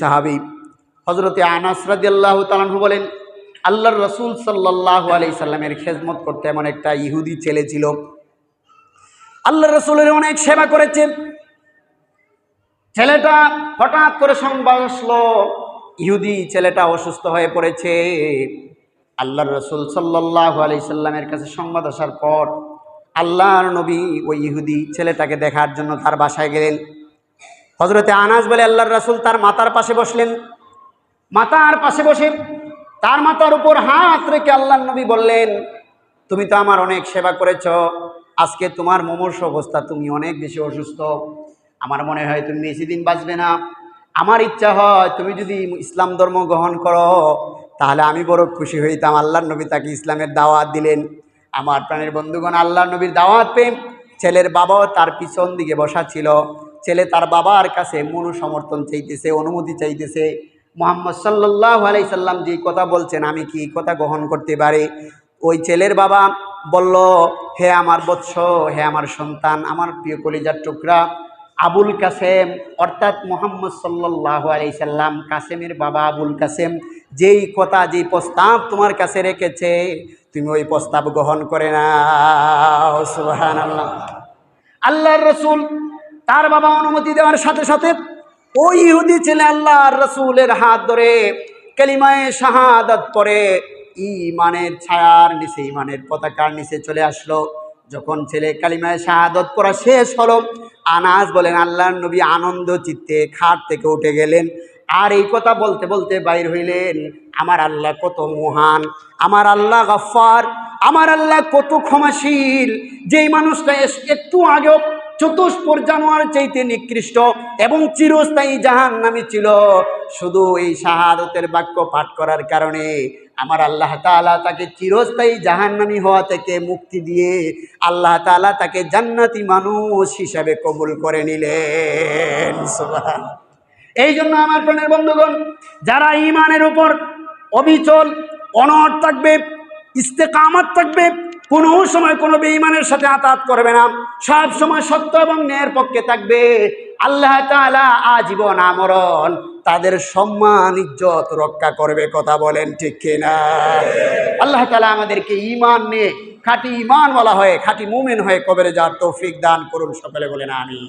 সাহাবি হজরতে আনাস রাদিয়াল্লাহ তালাহু বলেন, আল্লাহর রসুল সাল্লাহ আলি সাল্লামের খেজমত করতে এমন একটা ইহুদি ছেলে ছিল। আল্লাহ রসুলের অনেক সেবা করেছে ছেলেটা হঠাৎ করে সংবাদ আসলো, ইহুদি ছেলেটা অসুস্থ হয়ে পড়েছে। আল্লাহর রসুল সাল্লাহ আলি সাল্লামের কাছে সংবাদ আসার পর আল্লাহর নবী ওই ইহুদি ছেলেটাকে দেখার জন্য তার বাসায় গেলেন। হজরতে আনাস বলে, আল্লাহর রাসুল তার মাতার পাশে বসলেন। মাতার পাশে বসে তার মাতার উপর হাত রেখে আল্লাহর নবী বললেন, তুমি তো আমার অনেক সেবা করেছ। আজকে তোমার মমর্ষ অবস্থা, তুমি অনেক বেশি অসুস্থ। আমার মনে হয় তুমি বেশি দিন বাঁচবে না। আমার ইচ্ছা হয় তুমি যদি ইসলাম ধর্ম গ্রহণ করো, তাহলে আমি বড় খুশি হইতাম। আল্লাহর নবী তাকে ইসলামের দাওয়াত দিলেন। আমার প্রাণের বন্ধুগণ, আল্লাহর নবীর দাওয়াত পেয়ে ছেলের বাবাও তার পিছন দিকে বসা ছিল। ছেলে তার বাবার কাছে মনু সমর্থন চাইতেছে, অনুমতি চাইতেছে। মোহাম্মদ সাল্লাহ আলাই সাল্লাম যে কথা বলছেন, আমি কি কথা গ্রহণ করতে পারি? ওই ছেলের বাবা বলল, হে আমার বৎস, হে আমার সন্তান, আমার প্রিয় কলিজার টুকরা, আবুল কাসেম। অর্থাৎ মোহাম্মদ সাল্লাহ আলাই সাল্লাম কাসেমের বাবা আবুল কাসেম, যেই কথা, যেই প্রস্তাব তোমার কাছে রেখেছে, তুমি ওই প্রস্তাব গ্রহণ করে না আল্লাহ রসুল তার বাবা অনুমতি দেওয়ার সাথে সাথে ওই ইহুদি ছেলে আল্লাহর রসুলের হাত ধরে কেলিমায় শাহাদাত পরে ইমানের ছায়ার নিচে ইমানের পতাকার নিচে চলে আসলো। যখন ছেলে কালিমায় শাহাদত পড়া শেষ হলো আনাজ বলেন, আল্লাহর নবী আনন্দ চিত্তে খাট থেকে উঠে গেলেন আর এই কথা বলতে বলতে বাইর হইলেন। আমার আল্লাহ কত মহান, আমার আল্লাহ গফার আমার আল্লাহ কত ক্ষমাশীল। যেই মানুষটা একটু আগেও চতুষ্পর জানোয়ার চাইতে নিকৃষ্ট এবং চিরস্থায়ী জাহান নামে ছিল। শুধু এই শাহাদতের বাক্য পাঠ করার কারণে আমার আল্লাহ তাআলা তাকে চিরস্থায়ী জাহান্নামী হওয়া থেকে মুক্তি দিয়ে আল্লাহ তাআলা তাকে জান্নাতি মানুষ হিসাবে কবুল করে নিলেন। এই জন্য আমার প্রাণের বন্ধুগণ, যারা ইমানের উপর অবিচল, অনড় থাকবে, ইস্তেকামত থাকবে কোনো সময় কোনো বেঈমানের সাথে আতাত করবে না। সব সময় সত্য এবং ন্যায়ের পক্ষে থাকবে। আল্লাহ তাআলা আজীবন আমরণ, তাদের সম্মান, ইজ্জত রক্ষা করবে, কথা বলেন ঠিক কিনা? আল্লাহ তাআলা আমাদেরকে ইমান নিয়ে খাঁটি ইমান বলা হয়, খাঁটি মুমিন হয়ে কবরে যাওয়ার তৌফিক দান করুন, সকলে বলেন আমি